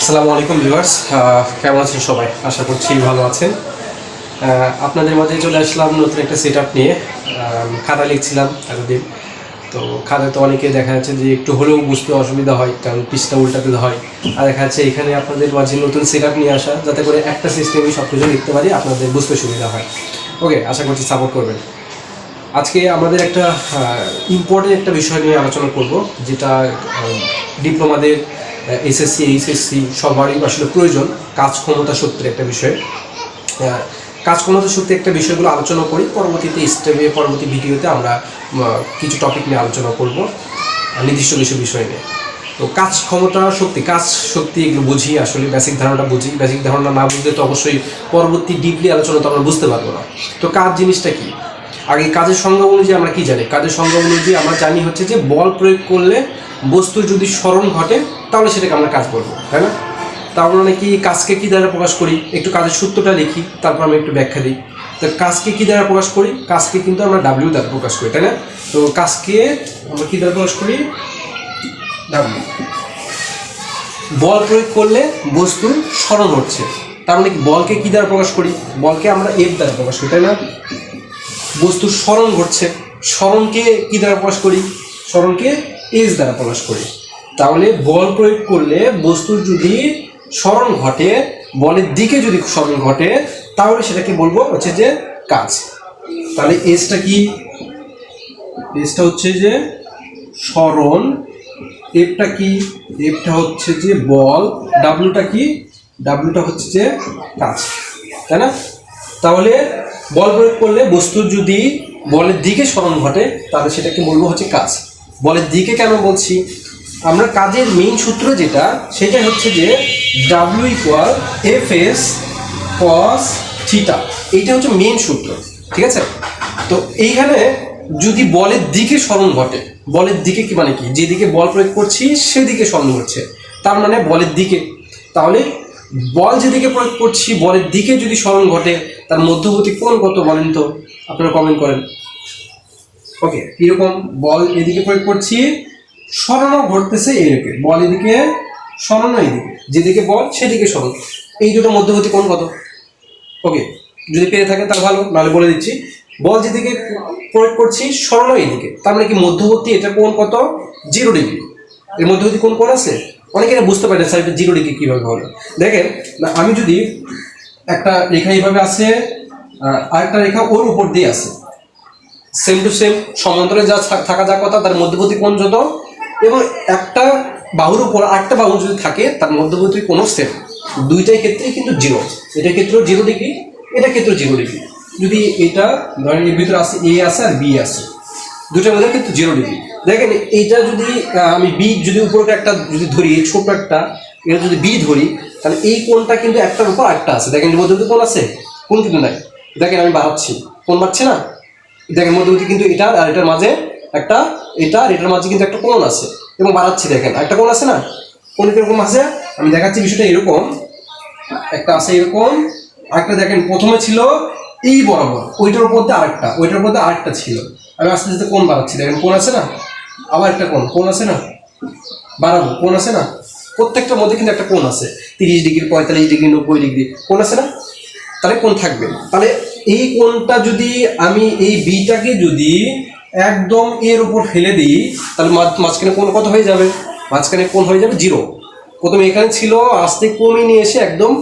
আসসালামু আলাইকুম ভিউয়ার্স কেমন আছেন সবাই? আশা করছি ভালো আছেন। আপনাদের মাঝে চলে আসলাম নতুন একটা সেট নিয়ে। খাতা লিখছিলাম এতদিন। তো খাতায় তো অনেকে দেখা যাচ্ছে যে একটু হলেও বুঝতে অসুবিধা হয়, কারণ পিসটা উল্টাতে হয়। আর দেখা যাচ্ছে এখানে আপনাদের মাঝে নতুন সেট নিয়ে আসা, যাতে করে একটা সিস্টেমে সব কিছু লিখতে পারি, আপনাদের বুঝতে সুবিধা হয়। ওকে আশা করছি সাপোর্ট করবেন। আজকে আমাদের একটা ইম্পর্টেন্ট একটা বিষয় নিয়ে আলোচনা করব, যেটা ডিপ্লোমাদের এসএসসি এইচএসসি সবারই আসলে প্রয়োজন, কাজ ক্ষমতা সূত্রে একটা বিষয়। কাজ ক্ষমতা সূত্রে একটা বিষয়গুলো আলোচনা করি, পরবর্তীতে স্টেপে পরবর্তী ভিডিওতে আমরা কিছু টপিক নিয়ে আলোচনা করব নির্দিষ্ট কিছু বিষয় নিয়ে। তো কাজ ক্ষমতা শক্তি কাজ শক্তি এগুলো বুঝি, আসলে বেসিক ধারণাটা বুঝি। বেসিক ধারণা না বুঝলে তো অবশ্যই পরবর্তী ডিপলি আলোচনা তো আমরা বুঝতে পারব না। তো কাজ জিনিসটা কি? আগে কাজের সংজ্ঞা অনুযায়ী আমরা কি জানি? কাজের সংজ্ঞা অনুযায়ী আমরা জানি হচ্ছে যে বল প্রয়োগ করলে বস্তুর যদি স্মরণ ঘটে, তাহলে সেটাকে আমরা কাজ বলব তাই না? তার মানে কি, কাজকে কী দ্বারা প্রকাশ করি? একটু কাজের সূত্রটা লিখি, তারপর আমি একটু ব্যাখ্যা দিই। তো কাজকে কি দ্বারা প্রকাশ করি? কাজকে কিন্তু আমরা ডাব্লিউ দ্বারা প্রকাশ করি, তাই না? তো কাজকে আমরা কী দ্বারা প্রকাশ করি? ডাব্লিউ বল প্রয়োগ করলে বস্তুর স্মরণ হচ্ছে। তার মানে কি, বলকে কী দ্বারা প্রকাশ করি? বলকে আমরা এফ দ্বারা প্রকাশ করি, তাই না? বস্তুর স্মরণ ঘটছে। স্মরণকে কী দ্বারা প্রকাশ করি? স্মরণকে এস দ্বারা প্রকাশ করি। তাহলে বল প্রয়োগ করলে বস্তুর যদি স্মরণ ঘটে, বলের দিকে যদি স্মরণ ঘটে, তাহলে সেটাকে বলব হচ্ছে যে কাজ। তাহলে এসটা কি? এসটা হচ্ছে যে স্মরণ। এফটা কি? এফটা হচ্ছে যে বল। ডাব্লুটা কি? ডাব্লুটা হচ্ছে যে কাজ। তাই না? তাহলে বল প্রয়োগ করলে বস্তুর যদি বলের দিকে স্মরণ ঘটে, তাহলে সেটাকে বলব হচ্ছে কাজ। বলের দিকে কেন বলছি? আমরা কাজের মেইন সূত্র যেটা সেটা হচ্ছে যে W equal F S cos theta এইটা হচ্ছে মেইন সূত্র, ঠিক আছে? তো এইখানে যদি বলের দিকে স্মরণ ঘটে, বলের দিকে কি মানে কি? যেদিকে বল প্রয়োগ করছি, সেদিকে স্মরণ ঘটছে। তার মানে বলের দিকে। তাহলে বল যেদিকে প্রয়োগ করছি, বলের দিকে যদি স্মরণ ঘটে, তার মধ্যবর্তী কোন কত বলেন তো? আপনারা কমেন্ট করেন। ওকে কীরকম বল এদিকে প্রয়োগ করছি স্মরণও ঘটতেছে এদিকে বল এদিকে স্মরণও এদিকে যেদিকে বল সেদিকে স্মরণ। এই দুটো মধ্যবর্তী কোন কত? ওকে যদি পেয়ে থাকেন তাহলে ভালো নাহলে বলে দিচ্ছি। বল যেদিকে প্রয়োগ করছি স্মরণও এদিকে তার মানে কি মধ্যবর্তী এটা কোন কত? জিরো ডিগ্রি এর মধ্যবর্তী কোন কোন আছে? অনেকে এটা বুঝতে পারে না, স্যার এটা জিরো ডিগ্রি কীভাবে হলো দেখেন না আমি যদি একটা রেখা এইভাবে আছে আরেকটা রেখা ওর উপর দিয়ে আছে সেম টু সেম সমান্তরে যা থাকা যা কথা, তার মধ্যবর্তী কোণ যত, এবং একটা বাহুর উপর আরেকটা বাহু যদি থাকে, তার মধ্যবর্তী কোনো সেম দুইটাই ক্ষেত্রেই কিন্তু জিরো এটা ক্ষেত্রেও জিরো ডিগ্রি এটা ক্ষেত্রেও জিরো ডিগ্রি যদি এটা, ধরেন এর ভিতরে আছে এ আছে আর বি আছে দুটার মধ্যে কিন্তু জিরো ডিগ্রি দেখেন, এইটা যদি আমি বি যদি উপরে একটা যদি ধরি ছোট একটা, এটা যদি বি ধরি, তাহলে এই কোণটা কিন্তু একটার উপর একটা আছে। দেখেন, মধ্যবর্তী কোণ আছে? কোন কিন্তু নাই। দেখেন, আমি বাড়াচ্ছি। কোন বাড়ছে না? দেখেন মধ্যবর্তী কিন্তু এটা, আর এটার মাঝে একটা, এটা আর এটার মাঝে কিন্তু একটা কোণ আছে। এবং বাড়াচ্ছি দেখেন একটা কোণ আছে না? কোন কীরকম আছে? আমি দেখাচ্ছি বিষয়টা এরকম। একটা আছে এরকম, আরেকটা দেখেন প্রথমে ছিল এই বরাবর, ওইটার উপর দিয়ে আরেকটা, ওইটার উপর দিয়ে আরেকটা ছিল। আমি আস্তে আস্তে কোন বাড়াচ্ছি, দেখেন কোন আছে না? আবার একটা কোন কোন আছে না? বাড়াবো কোন আছে না? প্রত্যেকটার মধ্যে কিন্তু একটা কোন আছে। তিরিশ ডিগ্রি, পঁয়তাল্লিশ ডিগ্রি, নব্বই ডিগ্রি কোন আছে না? তাহলে কোন থাকবে। তাহলে এই কোণটা যদি আমি এই বিটাকে যদি একদম এর উপর ফেলে দিই, তাহলে মাঝখানে কোণ কত হয়ে যাবে? মাঝখানে কোণ হয়ে যাবে জিরো। প্রথমে এখানে ছিল, আস্তে কমিয়ে নিয়ে এসে একদম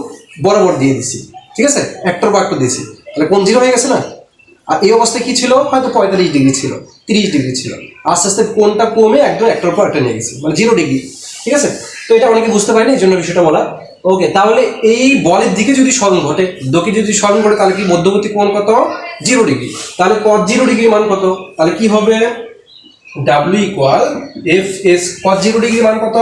বরাবর দিয়ে দিছি। ঠিক আছে? একটার বা একটা দিয়েছি তাহলে কোণ জিরো হয়ে গেছে না? আর এই অবস্থায় কী ছিল? হয়তো পঁয়তাল্লিশ ডিগ্রি ছিল, তিরিশ ডিগ্রি ছিল। আস্তে আস্তে কোনটা কমে একদম একটার পর একটা নিয়ে গেছে মানে জিরো ডিগ্রি। ঠিক আছে? তো এটা অনেকে বুঝতে পারেনি, এই জন্য বিষয়টা বলা ওকে তাহলে এই বলের দিকে যদি স্মরণ ঘটে দোকে যদি স্মরণ ঘটে, তাহলে কি মধ্যবর্তী কোণ কত? জিরো ডিগ্রি তাহলে কত জিরো ডিগ্রি মান কত? তাহলে কি হবে? ডাব্লিউ ইকুয়াল এফ এস কত জিরো ডিগ্রি মান কত?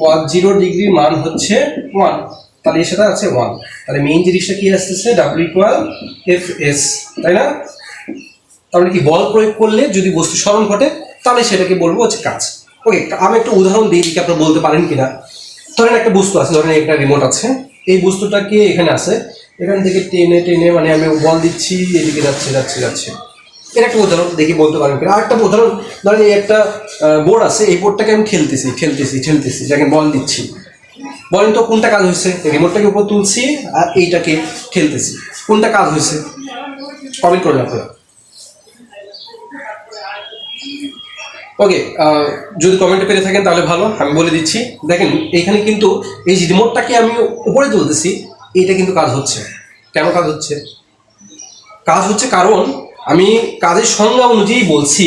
কত জিরো ডিগ্রি মান হচ্ছে ওয়ান তাহলে এর সাথে আছে ওয়ান তাহলে মেইন জিনিসটা কি আসতেছে? ডাব্লিউ ইকুয়াল এফ এস তাই না? তাহলে কি বল প্রয়োগ করলে যদি বস্তু স্মরণ ঘটে, তাহলে সেটাকে বলব হচ্ছে কাজ ওকে আমি একটা উদাহরণ দিই দিকে আপনারা বলতে পারেন কিনা। ধরেন একটা বস্তু আছে, ধরেন একটা রিমোট আছে। এই বস্তুটাকে এখানে আছে? এখান থেকে টেনে টেনে মানে আমি বল দিচ্ছি, এদিকে যাচ্ছে যাচ্ছে যাচ্ছে। এর একটা উদাহরণ দেখি, বলতে পারেন আর একটা উদাহরণ, ধরেন এই একটা বোর্ড আছে, এই বোর্ডটাকে আমি খেলতেছি খেলতেছি খেলতেছি, যাকে বল দিচ্ছি। বলেন তো কোনটা কাজ হয়েছে? রিমোটটাকে উপর তুলছি আর এইটাকে খেলতেছি। কোনটা কাজ হয়েছে? কমেন্ট করেন আপনারা। ওকে যদি কমেন্টে পেরে থাকেন তাহলে ভালো, আমি বলে দিচ্ছি। দেখেন, এখানে কিন্তু এই যে রিমোটটাকে আমি উপরে তুলতেছি, এইটা কিন্তু কাজ হচ্ছে। কেন কাজ হচ্ছে? কাজ হচ্ছে কারণ আমি কাজের সংজ্ঞা অনুযায়ী বলছি,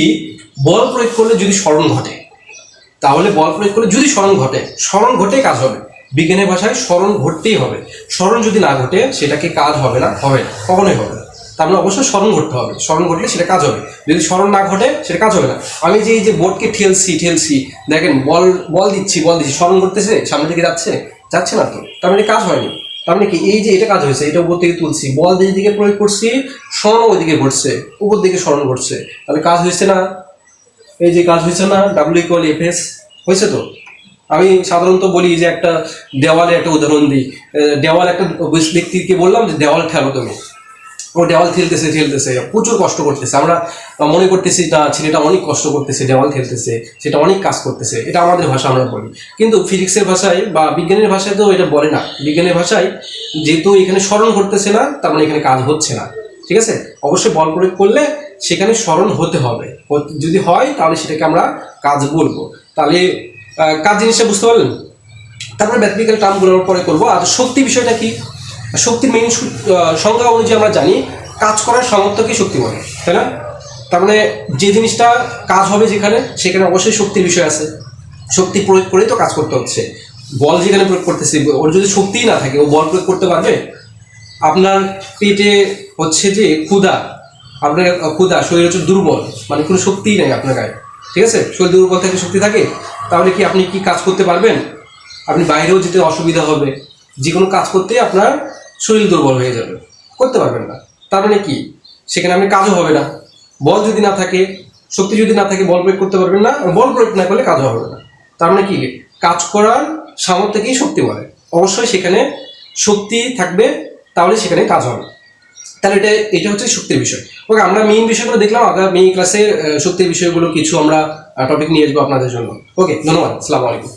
বল প্রয়োগ করলে যদি স্মরণ ঘটে, তাহলে বল প্রয়োগ করলে যদি স্মরণ ঘটে স্মরণ ঘটে কাজ হবে। বিজ্ঞানের ভাষায় স্মরণ ঘটতেই হবে। স্মরণ যদি না ঘটে, সেটাকে কাজ হবে না হবে না, কখনোই হবে তার মানে অবশ্যই স্মরণ ঘটতে হবে। স্মরণ ঘটলে সেটা কাজ হবে। যদি স্মরণ না ঘটে, সেটা কাজ হবে না। আমি যে এই যে বোর্ডকে ঠেলছি ঠেলছি, দেখেন বল বল দিচ্ছি বল দিচ্ছি, স্মরণ করতেছে সামনে দিকে যাচ্ছে যাচ্ছে না তো? তার মানে কাজ হয়নি। তার মানে কি? এই যে এটা কাজ হয়েছে, এটা উপর থেকে তুলছি, বল যেই দিকে প্রয়োগ করছি, স্মরণ ওইদিকে ঘটছে, উপর দিকে স্মরণ ঘটছে। তাহলে কাজ হয়েছে না? এই যে কাজ হয়েছে না? ডাব্লিউ ইকুয়াল এফ এস হয়েছে তো? আমি সাধারণত বলি যে একটা দেওয়ালে একটা উদাহরণ দিই। দেওয়াল একটা ব্যক্তিকে বললাম যে দেওয়াল ঠেলো তুমি। ও দেওয়াল ঠেলতেছে ঠেলতেছে। প্রচুর কষ্ট করতেছে। আমরা মনে করতেছি, না, ছেলেটা অনেক কষ্ট করতেছে, দেওয়াল ঠেলতেছে, সেটা অনেক কাজ করতেছে। এটা আমাদের ভাষা, আমরা বলি। কিন্তু ফিজিক্সের ভাষায় বা বিজ্ঞানের ভাষায় তো এটা বলে না। বিজ্ঞানের ভাষায় যেহেতু এখানে স্মরণ করতেছে না, তার মানে এখানে কাজ হচ্ছে না। ঠিক আছে? অবশ্যই বল প্রয়োগ করলে সেখানে স্মরণ হতে হবে। যদি হয়, তাহলে সেটাকে আমরা কাজ বলব। তাহলে কাজ জিনিসটা বুঝতে পারলেন? তারপরে ম্যাথমেটিক্যাল টার্মগুলোর পরে করব। আর শক্তি বিষয়টা কি? শক্তির মেইন সংজ্ঞা অনুযায়ী আমরা জানি, কাজ করার সামর্থ্যকে শক্তি বলে, তাই না? তার মানে যে জিনিসটা কাজ হবে যেখানে, সেখানে অবশ্যই শক্তির বিষয় আছে। শক্তি প্রয়োগ করেই তো কাজ করতে হচ্ছে। বল যেখানে প্রয়োগ করতেছে, ওর যদি শক্তিই না থাকে, ও বল প্রয়োগ করতে পারবে? আপনার পেটে হচ্ছে যে ক্ষুধা, আপনার ক্ষুধা, শরীর হচ্ছে দুর্বল মানে কোনো শক্তিই নেই আপনার গায়ে, ঠিক আছে? শরীর দুর্বল থেকে শক্তি থাকে, তাহলে কি আপনি কি কাজ করতে পারবেন? আপনি বাইরেও যেতে অসুবিধা হবে। যে কোনো কাজ করতে আপনার শরীর দুর্বল হয়ে যাবে। করতে পারবেন না। তার মানে কি? সেখানে আপনি কাজও হবে না। বল যদি না থাকে, শক্তি যদি না থাকে, বল প্রয়োগ করতে পারবেন না বল প্রয়োগ না করলে কাজও হবে না। তার মানে কি? কাজ করার সামর্থ্যকেই শক্তি বলে। অবশ্যই সেখানে শক্তি থাকবে, তাহলে সেখানে কাজ হবে তাহলে এটা এটা হচ্ছে শক্তির বিষয়। ওকে, আমরা মেইন বিষয়গুলো দেখলাম আগামী ক্লাসে শক্তির বিষয়গুলো কিছু আমরা টপিক নিয়ে আসব আপনাদের জন্য। ওকে, ধন্যবাদ। আসসালামু আলাইকুম।